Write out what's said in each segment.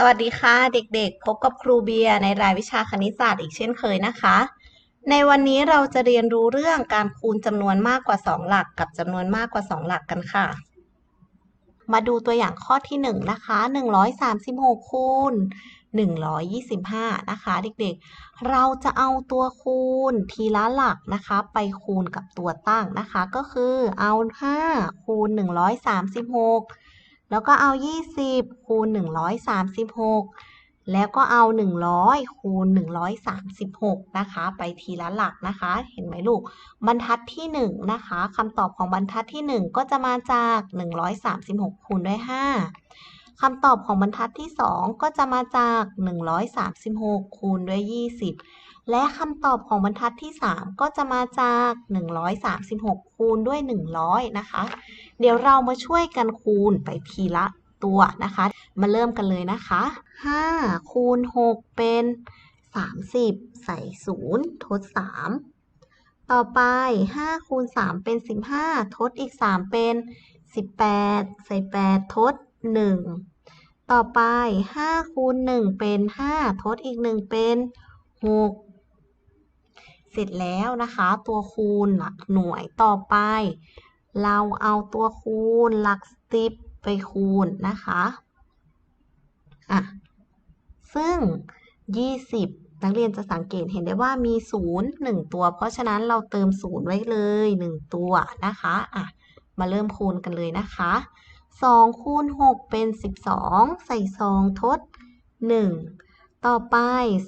สวัสดีค่ะเด็กๆ พบกับครูเบียร์ในรายวิชาคณิตศาสตร์อีกเช่นเคยนะคะ ในวันนี้เราจะเรียนรู้เรื่องการคูณจำนวนมากกว่า 2 หลักกับจำนวนมากกว่า 2 หลักกันค่ะ มาดูตัวอย่างข้อที่ 1 นะคะ 136คูณ125 นะคะ เด็กๆ เราจะเอาตัวคูณทีละหลักนะคะ ไปคูณกับตัวตั้งนะคะ ก็คือเอา 5 คูณ 136 แล้วก็เอา 20 คูณ 136 แล้วก็เอา 100 คูณ 136 นะคะ ไปทีละหลักนะคะ เห็นไหมลูก บรรทัดที่ 1 นะคะคำตอบของบรรทัดที่ 1 ก็จะมาจาก 136 คูณด้วย 5คำตอบของบรรทัดที่ 2 ก็จะมาจาก 136 คูณด้วย 20 และคำตอบของบรรทัดที่ 3 ก็จะมาจาก 136 คูณด้วย 100 นะคะ เดี๋ยวเรามาช่วยกันคูณไปทีละตัวนะคะ มาเริ่มกันเลยนะคะ 5 คูณ 6 เป็น 30 ใส่ 0 ทด 3 ต่อไป 5 คูณ 3 เป็น 15 ทดอีก 3 เป็น 18 ใส่ 8 ทด 1 ต่อไป 5 คูณ 1 เป็น 5 ทดอีก 1 เป็น 6 ร็จแล้วนะคะ ตัวคูณหลักหน่วยต่อไป เราเอาตัวคูณหลักสิบไปคูณนะคะอะซึ่ง 20 นักเรียนจะสังเกตเห็นได้ว่ามี 0 1 ตัว เพราะฉะนั้นเราเติม 0 ไว้เลย 1 ตัวนะคะอะมาเริ่มคูณกันเลยนะคะ2คูณ6เป็น 12 ใส่ 2 ทด 1 ต่อไป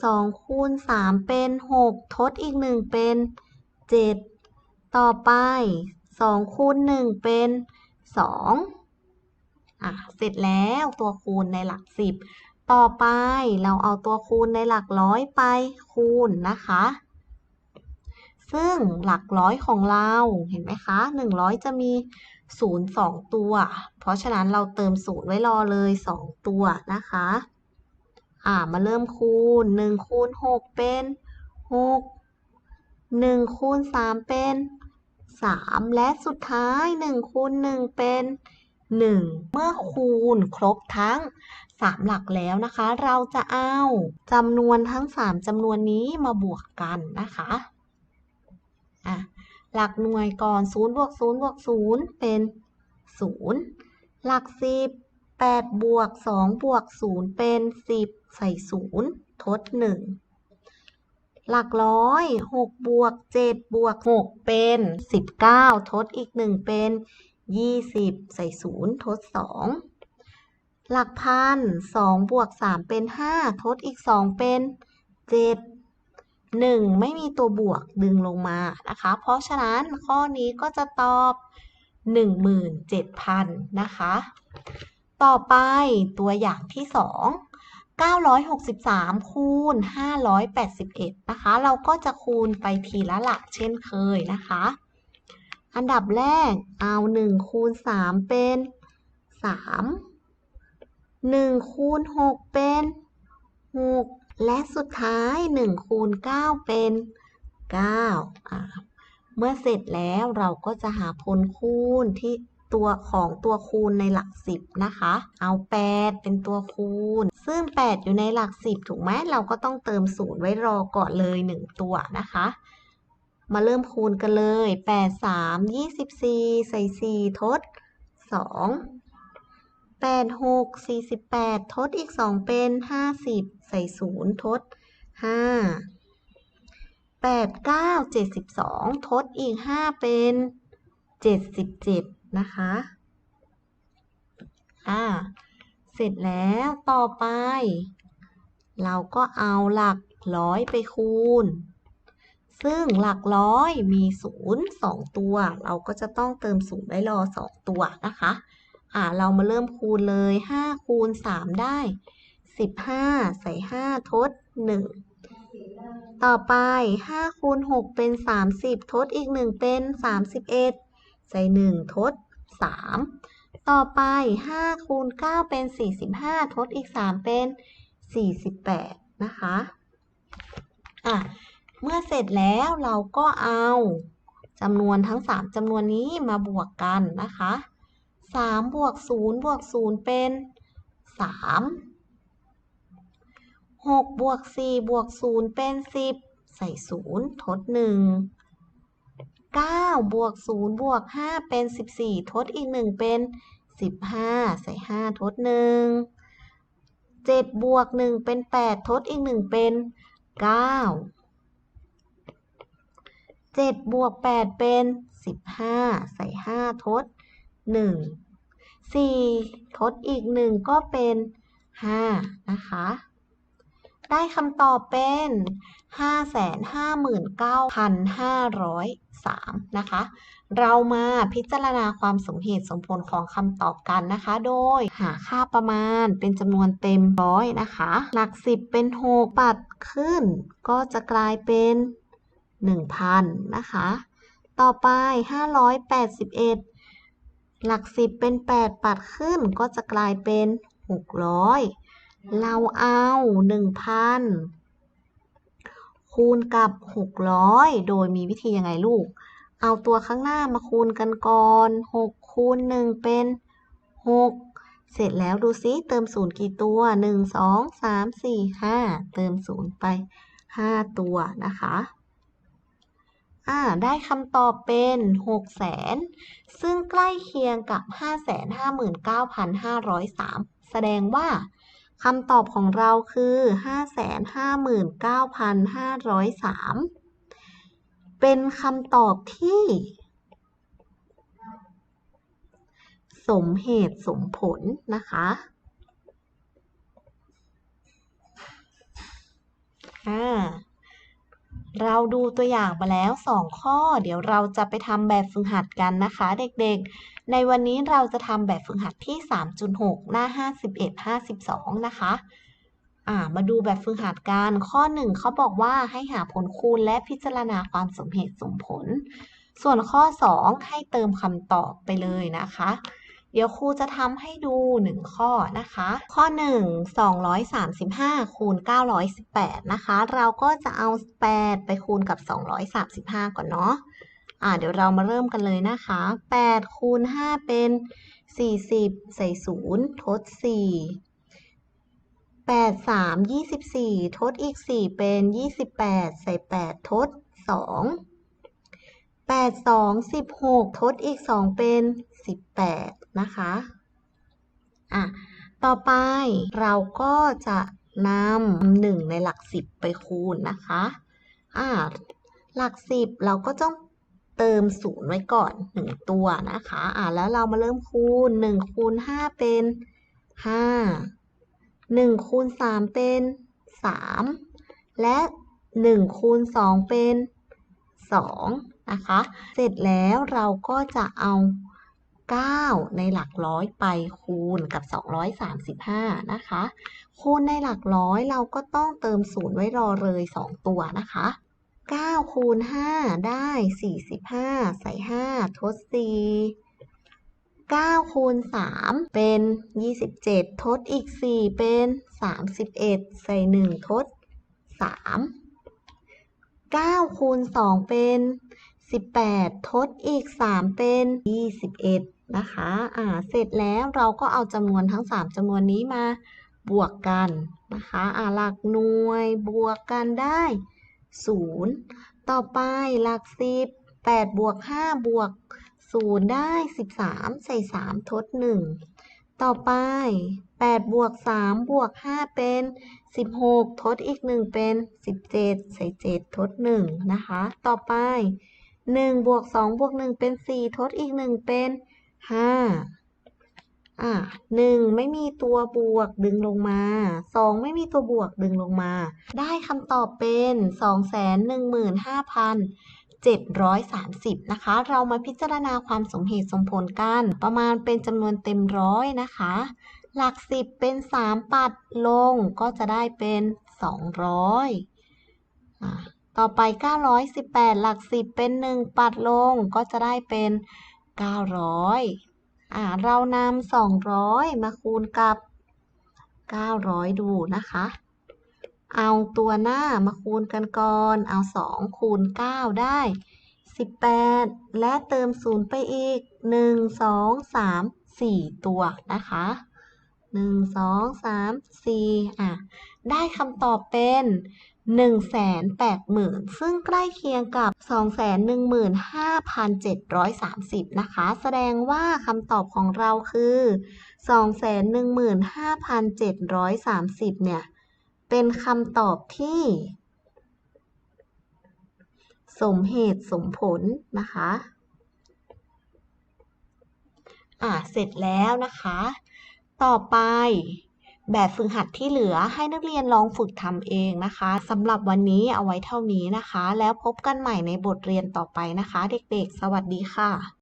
2คูณ3เป็น 6 ทดอีก 1 เป็น 7 ต่อไป2คูณ1เป็น 2 อะ เสร็จแล้วตัวคูณในหลัก 10 ต่อไปเราเอาตัวคูณในหลักร้อยไปคูณนะคะ ซึ่งหลักร้อยของเราเห็นไหมคะ 100 จะมี0 2 ตัว เพราะฉะนั้นเราเติม 0 ไว้รอเลย 2 ตัวนะคะ อ่า มาเริ่มคูณ1คูณ6เป็น6 1คูณ3เป็น3และสุดท้าย1คูณ1เป็น1เมื่อคูณครบทั้ง3หลักแล้วนะคะ เราจะเอาจำนวนทั้ง3จำนวนนี้มาบวกกันนะคะอะหลักหน่วยก่อน0บวก0บวก0เป็น 0 หลัก 10 8 บวก 2 บวก 0 เป็น 10 ใส่ 0 ทด 1 หลักร้อย 6 บวก 7 บวก 6 เป็น 19 ทดอีก 1 เป็น 20 ใส่ 0 ทด 2 หลักพัน 2 บวก 3 เป็น 5 ทดอีก 2 เป็น 7 1 ไม่มีตัวบวกดึงลงมานะคะ เพราะฉะนั้นข้อนี้ก็จะตอบ 17,000 นะคะ ต่อไปตัวอย่างที่ 2 963 คูณ 581 นะคะ เราก็จะคูณไปทีละหลักเช่นเคยนะคะ อันดับแรกเอา 1 คูณ 3 เป็น 3 1 คูณ 6 เป็น 6 และสุดท้าย 1 คูณ 9 เป็น9อ่าเมื่อเสร็จแล้วเราก็จะหาผลคูณที่ ตัวของตัวคูณในหลัก10นะคะ เอา 8 เป็นตัวคูณ ซึ่ง 8 อยู่ในหลัก10ถูกไหมเราก็ต้องเติม0ไว้รอก่อนเลย 1 ตัวนะคะ มาเริ่มคูณกันเลย 8 3 24 ใส่ 4 ทด 2 8 6 48 ทดอีก 2 เป็น 50 ใส่ 0 ทด 5 8 9 72 ทดอีก 5 เป็น 77 นะคะ อ่า เสร็จแล้วต่อไป เราก็เอาหลักร้อยไปคูณ ซึ่งหลักร้อยมี0 2ตัว เราก็จะต้องเติม0ไว้รอ2ตัวนะคะ อ่า เรามาเริ่มคูณเลย5คูณ3ได้15ใส่5ทด1ต่อไป5คูณ6เป็น 30 ทดอีก 1 เป็น 31 ใส่1ทด 3 ต่อไป 5 คูณ 9 เป็น 45 ทดอีก 3 เป็น 48 นะคะอะเมื่อเสร็จแล้วเราก็เอาจำนวนทั้ง 3จำนวนนี้มาบวกกันนะคะ 3 บวก 0 บวก 0 เป็น 3 6 บวก 4 บวก 0 เป็น 10 ใส่ 0 ทด 1 9 บวก 0 บวก 5 เป็น 14 ทดอีก 1 เป็น 15 ใส่ 5 ทด 1 7 บวก 1 เป็น 8 ทดอีก 1 เป็น 9 7 บวก 8 เป็น 15 ใส่ 5 ทด 1 4 ทดอีก 1 ก็เป็น 5 นะคะ ได้คำตอบเป็น 559,503 นะคะ เรามาพิจารณาความสมเหตุสมผลของคำตอบกันนะคะ โดยหาค่าประมาณเป็นจำนวนเต็มร้อยนะคะ หลัก 10 เป็น 6 ปัดขึ้น ก็จะกลายเป็น 1,000 นะคะ ต่อไป 581 หลัก 10 เป็น 8 ปัดขึ้น ก็จะกลายเป็น 600 เราเอา1,000คูณกับ600โดยมีวิธียังไงลูก เอาตัวข้างหน้ามาคูณกันก่อน6คูณ1เป็น6เสร็จแล้วดูซิเติม0กี่ตัว1 2 3 4 5เติม0ไป5ตัวนะคะอ่าได้คำตอบเป็น6แสนซึ่งใกล้เคียงกับ559,503แสดงว่า คำตอบของเราคือ559,503เป็นคำตอบที่ สมเหตุสมผลนะคะอ่า เราดูตัวอย่างมาแล้ว 2 ข้อ เดี๋ยวเราจะไปทำแบบฝึกหัดกันนะคะ เด็กๆ ในวันนี้เราจะทำแบบฝึกหัดที่ 3.6 หน้า 51 52 นะคะ่ามาดูแบบฝึกหัดกันข้อ 1เขาบอกว่าให้หาผลคูณและพิจารณาความสมเหตุสมผล ส่วนข้อ 2 ให้เติมคำตอบไปเลยนะคะ เดี๋ยวครูจะทำให้ดู 1 ข้อนะคะ ข้อ 1 235 คูณ 918 นะคะ เราก็จะเอา 8 ไปคูณกับ 235 ก่อนเนาะอ่าเดี๋ยวเรามาเริ่มกันเลยนะคะ 8 คูณ 5 เป็น 40 ใส่ 0 ทด 4 8 3 24 ทดอีก 4 เป็น 28 ใส่ 8 ทด 2 8 2 16 ทดอีก 2 เป็น 18 นะคะอะต่อไปเราก็จะนำ1ในหลัก10ไปคูณนะคะอ่าหลัก10เราก็ต้องเติม0ไว้ก่อน1ตัวนะคะอ่าแล้วเรามาเริ่มคูณ1คูณ5เป็น5 1คูณ3เป็น3และ1คูณ2เป็น2 นะคะ เสร็จแล้วเราก็จะเอา 9 ในหลักร้อยไปคูณกับ 235 นะคะ คูณในหลักร้อยเราก็ต้องเติม0ไว้รอเลย 2 ตัวนะคะ 9 คูณ 5 ได้ 45 ใส่ 5 ทด 4 9คูณ3เป็น 27 ทดอีก 4 เป็น 31 ใส่ 1 ทด 3 9คูณ2เป็น 18 ทดอีก 3 เป็น 21 นะคะ อ่า เสร็จแล้วเราก็เอาจำนวนทั้ง 3จำนวนนี้มาบวกกันนะคะ อ่า หลักหน่วยบวกกันได้ 0 ต่อไปหลัก 10 8 บวก 5 บวก 0 ได้ 13 ใส่ 3 ทด 1 ต่อไป 8 บวก 3 บวก 5 เป็น 16 ทดอีก 1 เป็น 17 ใส่ 7 ทด 1 นะคะ ต่อไป 1บวก2บวก1เป็น 4 ทดอีก 1 เป็น 5 อะ1ไม่มีตัวบวกดึงลงมา 2 ไม่มีตัวบวกดึงลงมา ได้คำตอบเป็น 215,730 นะคะ เรามาพิจารณาความสมเหตุสมผลกัน ประมาณเป็นจำนวนเต็มร้อยนะคะ หลัก 10 เป็น 3 ปัดลงก็จะได้เป็น 200อะ ต่อไป 918 หลัก 10 เป็น 1 ปัดลงก็จะได้เป็น 900อ่าเรานำ200 มาคูณกับ 900 ดูนะคะ เอาตัวหน้ามาคูณกันก่อน เอา 2 คูณ 9 ได้ 18 และเติม 0 ไปอีก 1 2 3 4 ตัวนะคะ1 2 3 4อะ ได้คำตอบเป็น 180,000 ซึ่งใกล้เคียงกับ 215,730 นะคะ แสดงว่าคำตอบของเราคือ 215,730 เนี่ย เป็นคำตอบที่ สมเหตุสมผลนะคะ อะเสร็จแล้วนะคะ ต่อไป แบบฝึกหัดที่เหลือให้นักเรียนลองฝึกทำเองนะคะสำหรับวันนี้เอาไว้เท่านี้นะคะ แล้วพบกันใหม่ในบทเรียนต่อไปนะคะ เด็กๆ สวัสดีค่ะ